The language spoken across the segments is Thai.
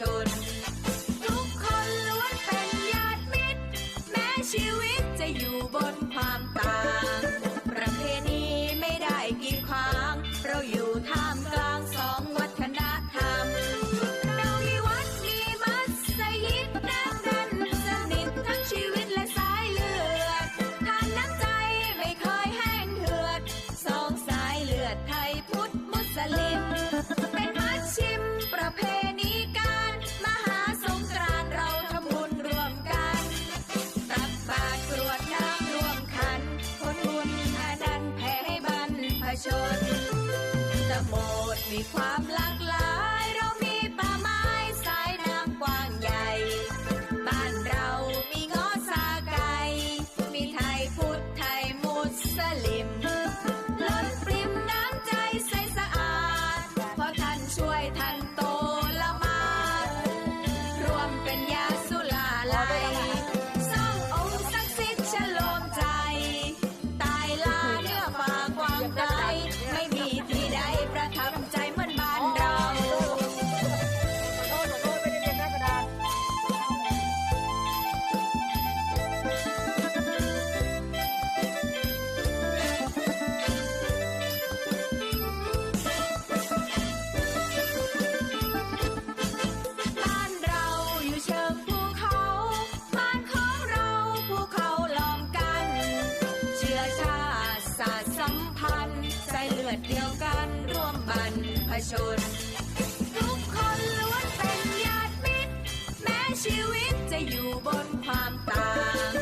ทุกคนล้วนเป็นญาติมิตร แม้ชีวิตจะอยู่บนความต่าง ประเพณีไม่ได้กีดขวาง ชน จะโบดมีความหลากหลายัมพันธ์ใจเลือดเดียวกันร่วมบรรพชน ทุกคนล้วนเป็นญาติมิตร แม้ชีวิตจะอยู่บนความต่าง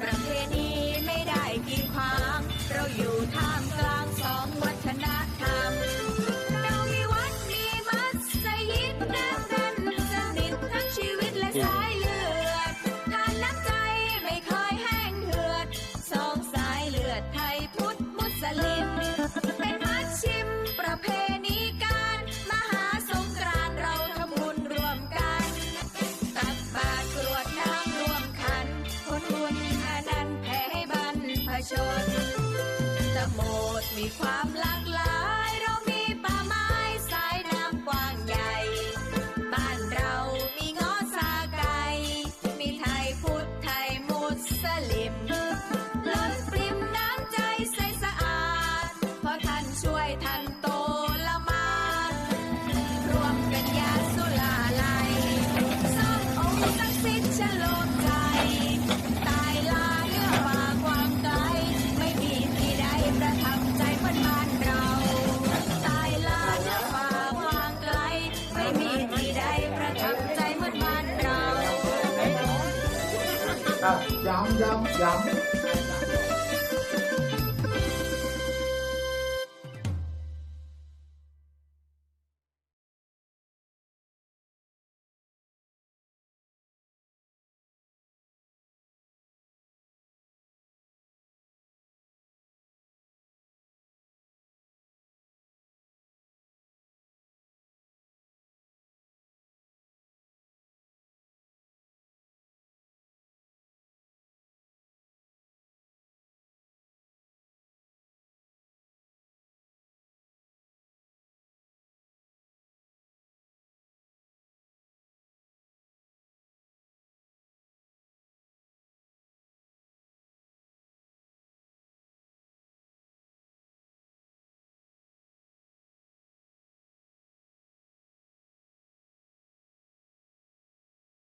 ประเพณีไม่ได้กีดขวาง เราอยู่ท่ามกลางสองวัฒนธรรม เรามีวัดมีมัสยิดเดิมกันสนิททั้งชีวิตและสาย มีความรัก 羊羊羊。